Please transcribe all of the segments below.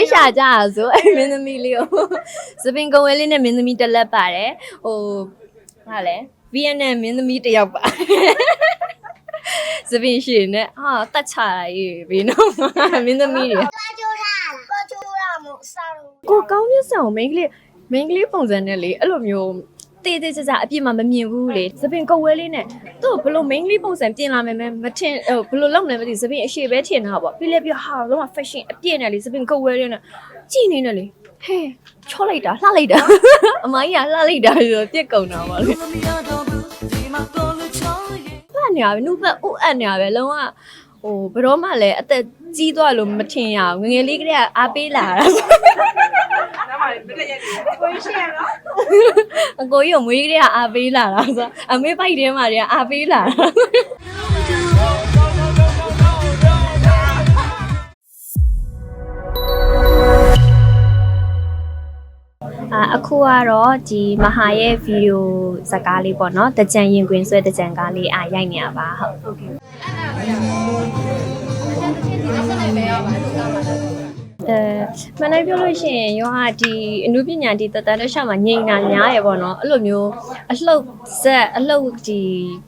လိုက်ရှာကြရဆိုအဲ့မင်းသမီးလေးကိုစပင်ကုံဝဲလေးနဲ့မင်းသမီးတစ်လက်ပါတယ်ဟိုဟာလဲဗီယက်နမ်မင်းသမီးတစ်ယောက်ပါစပင်ရှင်နဲ့ဟာတတ်ချတာရေးဘင်းတော့မင်းသမီးတွေပေါ်ချိုးတာပေါ်ချိုးတာမို့စားလို့ကိုကောင်းမြတ်ဆောင်မင်းကလေးမင်းကလေးပုံစံနဲ့လေအဲ့လိုမျိုး တေးသေးချာချာအပြစ်မှမမြင်ဘူးလေသပင်ကုတ်ဝဲလေးနဲ့သူ့ဘလို့မိန်းကလေးပုံစံပြင်လာမယ်မမထင်ဟိုဘလို့လုံးလဲမသိဘူးသပင်အရှိပဲထင်တာပေါ့ပြီးလဲပြီးဟာလုံးဝ fashion အပြည့်နဲ့လေသပင်ကုတ်ဝဲလေးနဲ့ကြည်နေတယ်လေဟဲချောလိုက်တာလှလိုက်တာအမကြီးကလှလိုက်တာဆိုတော့ပြက်ကုန်တာပါလေဖတ်နေရပဲနှုတ်ပတ်ဥအပ်နေရပဲလုံးဝဟိုဘယ်တော့မှလည်းအသက်ကြီးသွားလို့မထင်ရဘူးငယ်ငယ်လေးကတည်းကအားပေးလာတာ အကိုကြီးကိုမွေးကလေးကအားပေးလာတာဆိုအမေပိုက်ထဲမှာတည်းကအားပေးလာတာအာအခုကတော့ဒီမဟာရဲ့ဗီဒီယိုဇာတ်ကားလေးပေါ့နော်တကြံရင်ခွင်ဆွဲတကြံကားလေးအာရိုက်နေရပါဟုတ်ဟုတ်ကဲ့ မနိုင်ပြောလို့ရှိရင်ရောဟာဒီအမှုပညာဒီတတန်တဲ့ရှောက်မှာငိန်တာများရယ်ပေါ့နော်အဲ့လိုမျိုးအလှုပ်ဇက်အလှုပ်ဒီ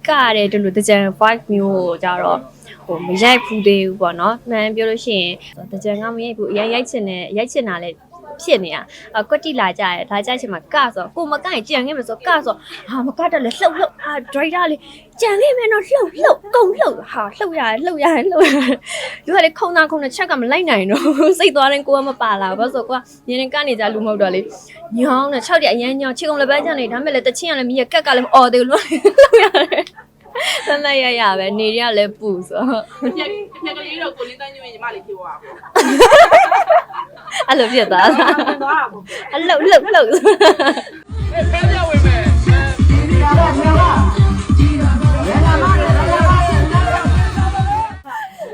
ကရတဲ့ဒီလိုတကြံ vibe မျိုးကိုကြတော့ဟိုမရိုက်ဘူးသေးဘူးပေါ့နော်မှန်ပြောလို့ရှိရင်တကြံကမရိုက်ဘူးအရင်ရိုက်ချင်တယ်ရိုက်ချင်တာလည်း ဖြစ်နေတာအကွက်တိလာကြရဲဒါကြချင်မှာကဆိုကိုမကရင်ကြံခဲ့မယ်ဆိုကဆိုဟာမကတော့လေလှုပ်လှုပ်ဟာဒရိုက်တာလေကြံခဲ့မယ်တော့လှုပ်လှုပ်ကုန်လှုပ်ဟာလှုပ်ရတယ်လှုပ်ရတယ်လှုပ်ရတယ်သူကလေခုံတာခုံတာချက်ကမလိုက်နိုင်တော့စိတ်သွားရင်ကိုကမပါလာဘူးဘာလို့ဆိုကိုကညနေကနေကြလူမဟုတ်တော့လေညောင်းနဲ့6တည်းအရန်ညောင်းချီကုံလည်းပဲကြနေဒါမဲ့လေတချင်းကလည်းမီးရကက်ကလည်းမအော်သေးဘူးလို့လှုပ်ရတယ် တမရရပဲနေရလည်းပူဆိုညက်ညက်ကလေးတော့ကိုလေးတန်းညွှန်ညီမလေးဖြစ်သွားတာပေါ့အဲ့လိုဖြစ်သွားတာသွားတာပေါ့အလှုပ်လှုပ်လှုပ်ဖဲပြဝင်မယ်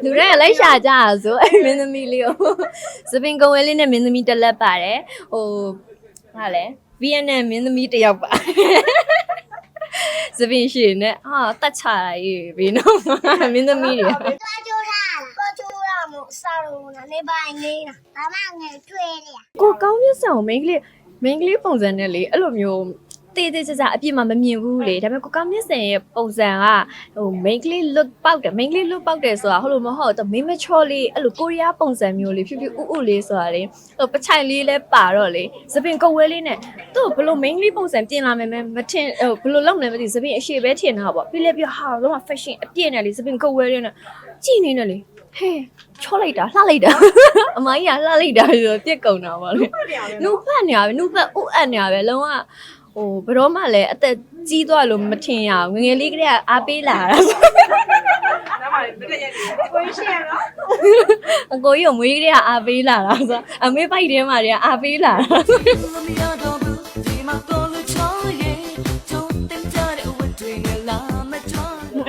လူတွေကလိုက်ရှာကြတာဆိုအဲ့မင်းသမီးလေးကိုစပင်ကုံဝဲလေးနဲ့မင်းသမီးတစ်လက်ပါတယ်ဟိုဟာလဲဗီယက်နမ်မင်းသမီးတစ်ယောက်ပါ 这边是呢啊，打岔耶，别弄嘛，没得米的。我就让，我就让我杀了呢，你把你呢，把那个追的。我刚要上，没给，没给碰上那里，哎，老牛。 လေးပုံစံနဲ့လေအဲ့လိုမျိုးတေးသေးချာချာအပြစ်မှမမြင်ဘူးလေဒါပေမဲ့ကိုကောင်းမြတ်ဆန်ရဲ့ပုံစံကဟိုမိန်းကလေး look ပေါက်တယ်မိန်းကလေး look ပေါက်တယ်ဆိုတာဟုတ်လို့မဟုတ်တော့မိန်းမချောလေးအဲ့လိုကိုရီးယားပုံစံမျိုးလေးဖြူဖြူဥဥလေးဆိုတာလေဟိုပချိုင်လေးလဲပါတော့လေသပင်ကုတ်ဝဲလေးနဲ့သူ့ဘလို့မိန်းကလေးပုံစံပြင်လာမယ်မထင်ဟိုဘလို့လုံးလဲမသိဘူးသပင်အရှိပဲထင်တာပေါ့ပြီးလဲပြီးဟာလုံးဝ fashion အပြည့်နဲ့လေသပင်ကုတ်ဝဲလေးနဲ့ကြည်နေတယ်လေဟဲချောလိုက်တာလှလိုက်တာအမကြီးကလှလိုက်တာဆိုတော့ပြက်ကုန်တာပါလေနုဖတ်နေရပဲနုဖတ်ဥအပ်နေရပဲလုံးဝ ဟိုဘယ်တော့မှလည်းအသက်ကြီးသွားလို့မထင်ရဘူးငယ်ငယ်လေးကတည်းကအားပေးလာတာနားမှာမတက်ရက်ကိုရှိရနော်အကိုကြီးကိုမွေးကတည်းကအားပေးလာတာဆိုအမေပိုက်ထဲမှာတည်းကအားပေးလာတာ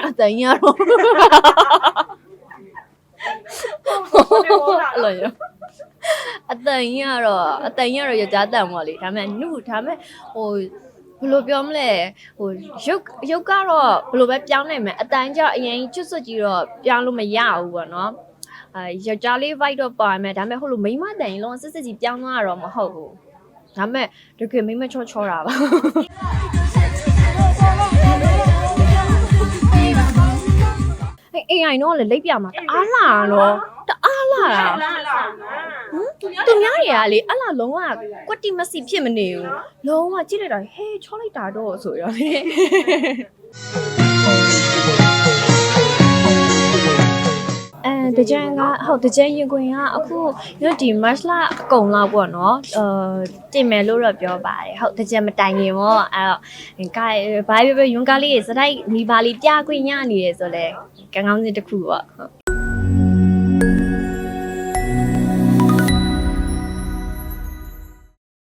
အတန်ရတော့ အဲ့လိုရအတန်ရတော့အတန်ရတော့ရကြတန်ပေါ့လေဒါမဲ့နုဒါမဲ့ဟိုဘယ်လိုပြောမလဲဟိုရုပ်ရုပ်ကတော့ဘယ်လိုပဲပြောင်းနိုင်မယ်အတန်ကြအရင်ချွတ်စွတ်ကြီးတော့ပြောင်းလို့မရဘူးပေါ့နော်အဲယောက်ျားလေး vibe တော့ပါမယ်ဒါမဲ့ဟိုလိုမိန်းမတန်ရင်လုံးဝစစ်စစ်ကြီးပြောင်းသွားတာတော့မဟုတ်ဘူးဒါမဲ့တကယ်မိန်းမချောချောတာပါအဲ့ AI တော့လေလိပ်ပြမှာတအားလာတော့တအားလာ တာလာလာသူများတွေကလေအဲ့လာလုံးဝကွက်တိမစီဖြစ်မနေဘူးလုံးဝကြည့်လိုက်တာဟဲချောလိုက်တာတော့ဆိုရောလေအဲတကြံကဟုတ်တကြံရင်ခွင်ကအခုညဒီ match လအကုန်လောက်ပေါ့နော်အဲတင်မယ်လို့တော့ပြောပါတယ်ဟုတ်တကြံမတိုင်ခင်ပေါ့အဲ့တော့ကဲဘာပဲပဲယွန်ကားလေးစတိုက်မိပါလေးပြခွင့်ရနေရဆိုလဲကံကောင်းစဉ်တစ်ခုပေါ့ဟုတ်